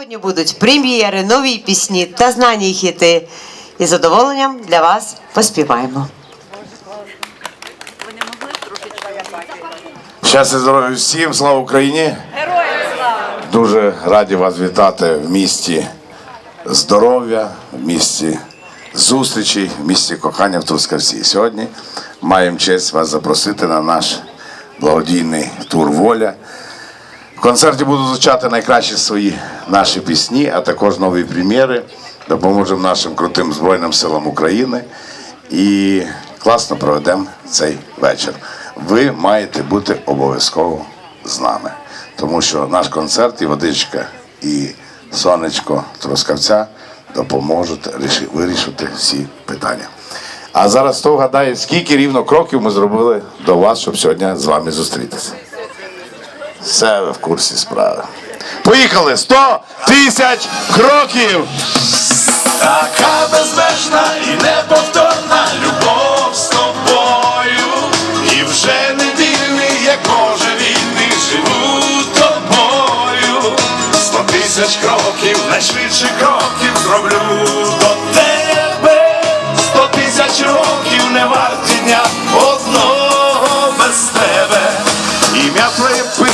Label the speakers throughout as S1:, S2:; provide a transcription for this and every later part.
S1: Сьогодні будуть прем'єри, нові пісні та знані хіти. І з задоволенням для вас поспіваємо.
S2: Щастя, здоров'я всім, слава Україні! Героям слава! Дуже раді вас вітати в місті здоров'я, в місті зустрічей, в місті кохання в Трускавці. Сьогодні маємо честь вас запросити на наш благодійний тур Воля. Концерті будуть звучати найкращі свої наші пісні, а також нові прем'єри. Допоможемо нашим крутим Збройним силам України і класно проведемо цей вечір. Ви маєте бути обов'язково з нами, тому що наш концерт і водичка, і сонечко Трускавця допоможуть вирішити всі питання. А зараз хто вгадає, скільки рівно кроків ми зробили до вас, щоб сьогодні з вами зустрітися. Все ви в курсі справи. Поїхали! 100 тисяч кроків!
S3: Така безмежна і неповторна любов з тобою, і вже не вільний, як може вільний, живу тобою. Сто тисяч кроків, найшвидше кроків зроблю до тебе.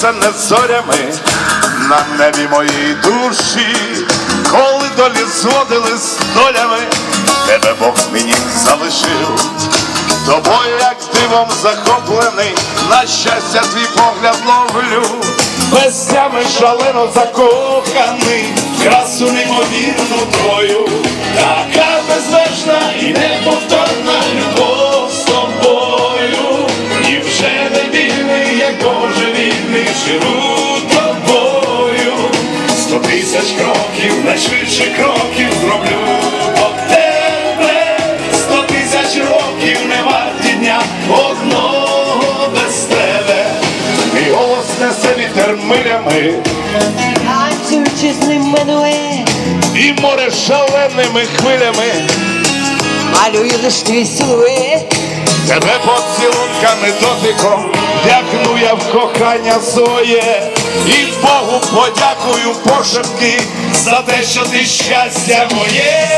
S2: Твоє писане зорями на небі моїй душі, коли долі зводили з долями, тебе Бог мені залишив. Тобою, як дивом захоплений, на щастя твій погляд ловлю.
S3: Без тями шалено закоханий, красу неймовірну твою, така безмежна і неповторна тисяч кроків, найшвидше кроків зроблю до тебе, сто тисяч років не варті дня одного без тебе.
S2: Мій голос несе вітер милями,
S1: Танцюючи з ним минує,
S2: і море шаленими хвилями.
S1: малюю лиш твій силует.
S2: Тебе поцілунками дотиком вдякну я в кохання своє, і Богу подякую пошепки
S3: за те, що ти щастя моє,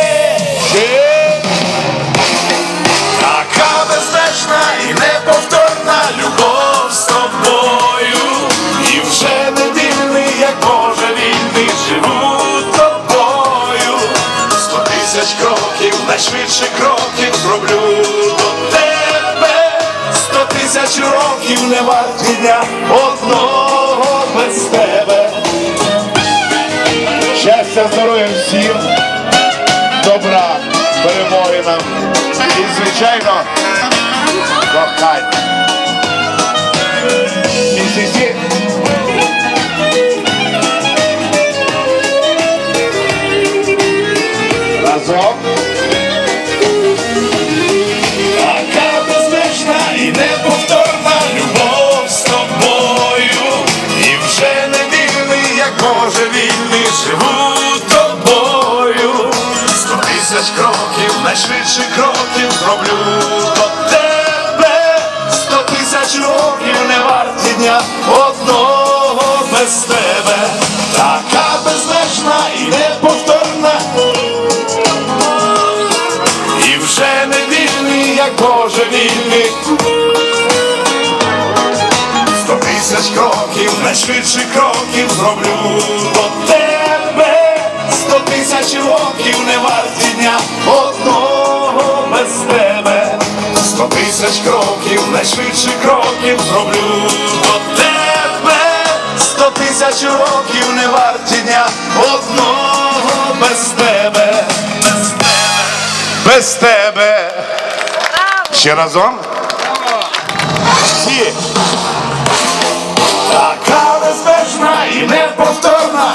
S3: така безмежна і неповторна любов з тобою, і вже не вільний, як Боже вільний, живу тобою. Сто тисяч кроків, найшвидше кроків зроблю до тебе. Сто тисяч років не варті дня одного без тебе.
S2: щастя, здоров'я всім, добра, перемоги нам і, звичайно, кохання. Разом.
S3: Найшвидше кроків зроблю до тебе. Сто тисяч років не варті дня одного без тебе. Така безмежна і неповторна. І вже не вільний, як Боже вільний. Сто тисяч кроків, найшвидше кроків зроблю найшвидше кроків зроблю до тебе. Сто тисяч років не варті дня одного без тебе. Без тебе.
S2: без тебе. Ще разом. Всі.
S3: Така безмежна і неповторна,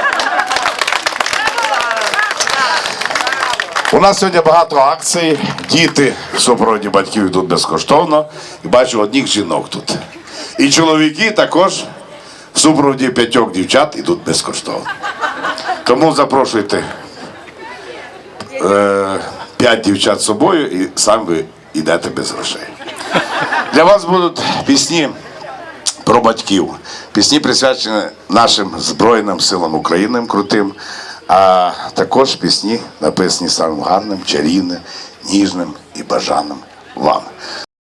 S3: У нас сьогодні багато акцій. Діти в супроводі батьків йдуть безкоштовно. І бачу одних жінок тут. І чоловіки також в супроводі п'ятьох дівчат йдуть безкоштовно. Тому запрошуйте е, п'ять дівчат з собою і сам ви йдете без грошей. Для вас будуть пісні про батьків. Пісні присвячені нашим Збройним силам України крутим, а також пісні написані самим гарним, чарівним, ніжним і бажаним вам.